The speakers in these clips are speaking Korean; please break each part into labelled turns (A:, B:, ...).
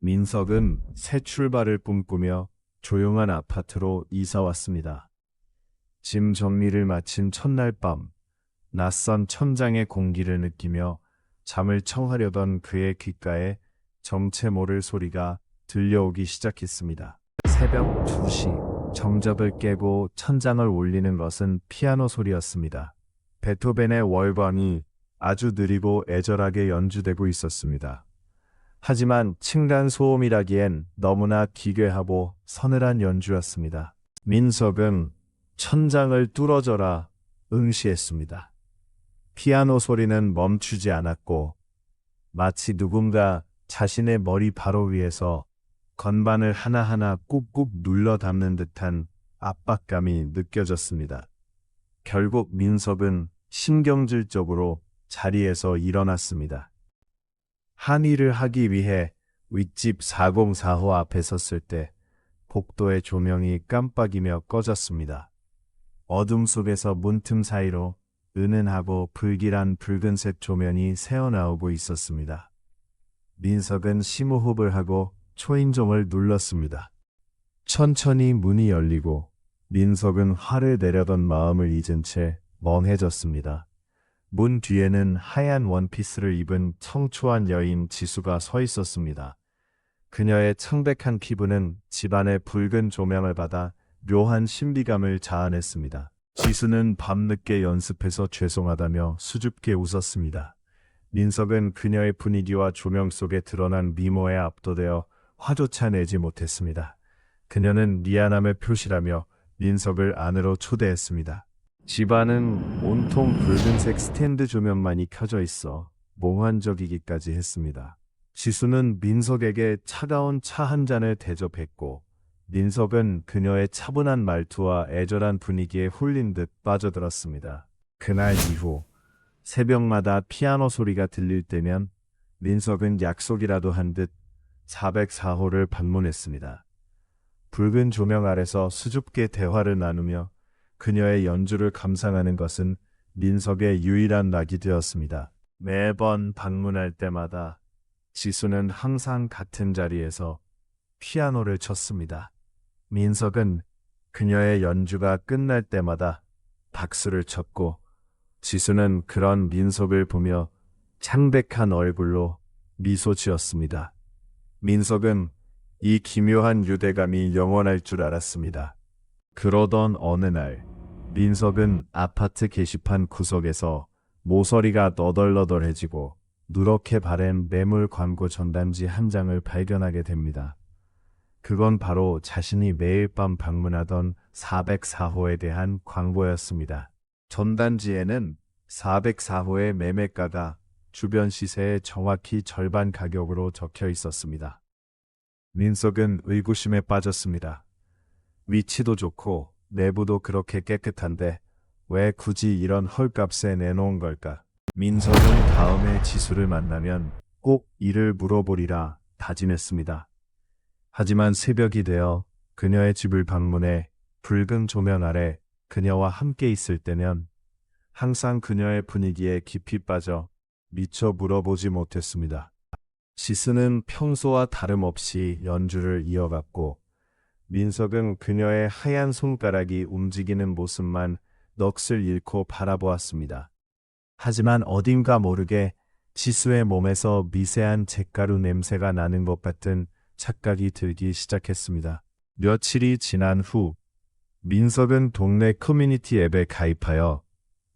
A: 민석은 새 출발을 꿈꾸며 조용한 아파트로 이사 왔습니다. 짐 정리를 마친 첫날 밤, 낯선 천장의 공기를 느끼며 잠을 청하려던 그의 귓가에 정체 모를 소리가 들려오기 시작했습니다. 새벽 2시, 정접을 깨고 천장을 울리는 것은 피아노 소리였습니다. 베토벤의 월광이 아주 느리고 애절하게 연주되고 있었습니다. 하지만 층간 소음이라기엔 너무나 기괴하고 서늘한 연주였습니다. 민석은 천장을 뚫어져라 응시했습니다. 피아노 소리는 멈추지 않았고 마치 누군가 자신의 머리 바로 위에서 건반을 하나하나 꾹꾹 눌러 담는 듯한 압박감이 느껴졌습니다. 결국 민석은 신경질적으로 자리에서 일어났습니다. 항의를 하기 위해 윗집 404호 앞에 섰을 때 복도의 조명이 깜빡이며 꺼졌습니다. 어둠 속에서 문틈 사이로 은은하고 불길한 붉은색 조면이 새어나오고 있었습니다. 민석은 심호흡을 하고 초인종을 눌렀습니다. 천천히 문이 열리고 민석은 화를 내려던 마음을 잊은 채 멍해졌습니다. 문 뒤에는 하얀 원피스를 입은 청초한 여인 지수가 서 있었습니다. 그녀의 창백한 피부는 집안의 붉은 조명을 받아 묘한 신비감을 자아냈습니다. 지수는 밤늦게 연습해서 죄송하다며 수줍게 웃었습니다. 민석은 그녀의 분위기와 조명 속에 드러난 미모에 압도되어 화조차 내지 못했습니다. 그녀는 미안함을 표시라며 민석을 안으로 초대했습니다. 집안은 온통 붉은색 스탠드 조명만이 켜져 있어 몽환적이기까지 했습니다. 지수는 민석에게 차가운 차 한 잔을 대접했고 민석은 그녀의 차분한 말투와 애절한 분위기에 홀린 듯 빠져들었습니다. 그날 이후 새벽마다 피아노 소리가 들릴 때면 민석은 약속이라도 한 듯 404호를 방문했습니다. 붉은 조명 아래서 수줍게 대화를 나누며 그녀의 연주를 감상하는 것은 민석의 유일한 낙이 되었습니다. 매번 방문할 때마다 지수는 항상 같은 자리에서 피아노를 쳤습니다. 민석은 그녀의 연주가 끝날 때마다 박수를 쳤고 지수는 그런 민석을 보며 창백한 얼굴로 미소 지었습니다. 민석은 이 기묘한 유대감이 영원할 줄 알았습니다. 그러던 어느 날, 민석은 아파트 게시판 구석에서 모서리가 너덜너덜해지고 누렇게 바랜 매물 광고 전단지 한 장을 발견하게 됩니다. 그건 바로 자신이 매일 밤 방문하던 404호에 대한 광고였습니다. 전단지에는 404호의 매매가가 주변 시세의 정확히 절반 가격으로 적혀 있었습니다. 민석은 의구심에 빠졌습니다. 위치도 좋고 내부도 그렇게 깨끗한데 왜 굳이 이런 헐값에 내놓은 걸까? 민석은 다음에 지수를 만나면 꼭 이를 물어보리라 다짐했습니다. 하지만 새벽이 되어 그녀의 집을 방문해 붉은 조명 아래 그녀와 함께 있을 때면 항상 그녀의 분위기에 깊이 빠져 미처 물어보지 못했습니다. 지수는 평소와 다름없이 연주를 이어갔고 민석은 그녀의 하얀 손가락이 움직이는 모습만 넋을 잃고 바라보았습니다. 하지만 어딘가 모르게 지수의 몸에서 미세한 잿가루 냄새가 나는 것 같은 착각이 들기 시작했습니다. 며칠이 지난 후 민석은 동네 커뮤니티 앱에 가입하여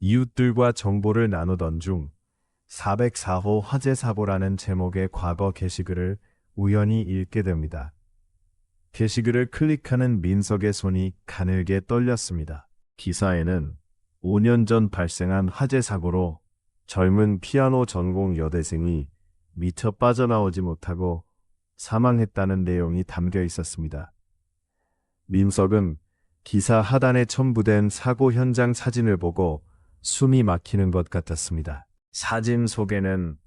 A: 이웃들과 정보를 나누던 중 404호 화재 사고라는 제목의 과거 게시글을 우연히 읽게 됩니다. 게시글을 클릭하는 민석의 손이 가늘게 떨렸습니다. 기사에는 5년 전 발생한 화재 사고로 젊은 피아노 전공 여대생이 미처 빠져나오지 못하고 사망했다는 내용이 담겨 있었습니다. 민석은 기사 하단에 첨부된 사고 현장 사진을 보고 숨이 막히는 것 같았습니다. 사진 속에는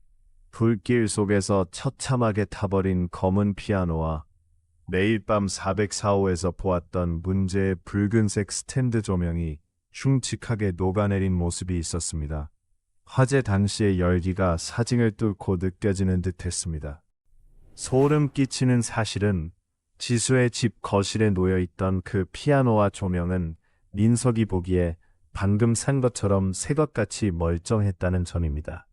A: 불길 속에서 처참하게 타버린 검은 피아노와 매일 밤 404호에서 보았던 문제의 붉은색 스탠드 조명이 흉측하게 녹아내린 모습이 있었습니다. 화재 당시의 열기가 사진을 뚫고 느껴지는 듯 했습니다. 소름 끼치는 사실은 지수의 집 거실에 놓여 있던 그 피아노와 조명은 민석이 보기에 방금 산 것처럼 새 것같이 멀쩡했다는 점입니다.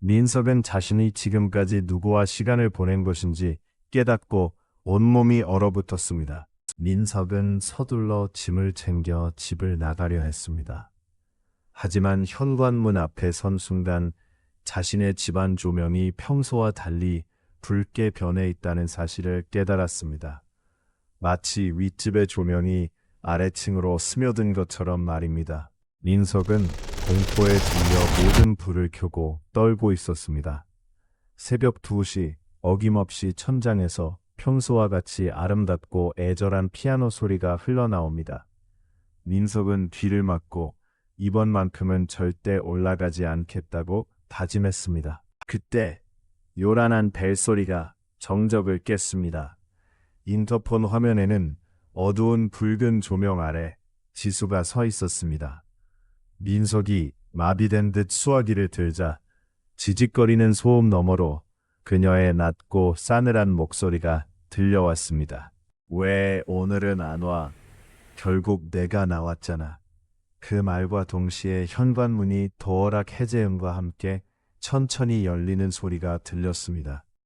A: 민석은 자신이 지금까지 누구와 시간을 보낸 것인지 깨닫고 온몸이 얼어붙었습니다. 민석은 서둘러 짐을 챙겨 집을 나가려 했습니다. 하지만 현관문 앞에 선 순간 자신의 집안 조명이 평소와 달리 붉게 변해 있다는 사실을 깨달았습니다. 마치 윗집의 조명이 아래층으로 스며든 것처럼 말입니다. 민석은 공포에 들려 모든 불을 켜고 떨고 있었습니다. 새벽 2시 어김없이 천장에서 평소와 같이 아름답고 애절한 피아노 소리가 흘러나옵니다. 민석은 뒤를 막고 이번만큼은 절대 올라가지 않겠다고 다짐했습니다. 그때 요란한 벨소리가 정적을 깼습니다. 인터폰 화면에는 어두운 붉은 조명 아래 지수가 서 있었습니다. 민석이 마비된 듯 수화기를 들자 지직거리는 소음 너머로 그녀의 낮고 싸늘한 목소리가 들려왔습니다. 왜 오늘은 안 와? 결국 내가 나왔잖아. 그 말과 동시에 현관문이 도어락 해제음과 함께 천천히 열리는 소리가 들렸습니다.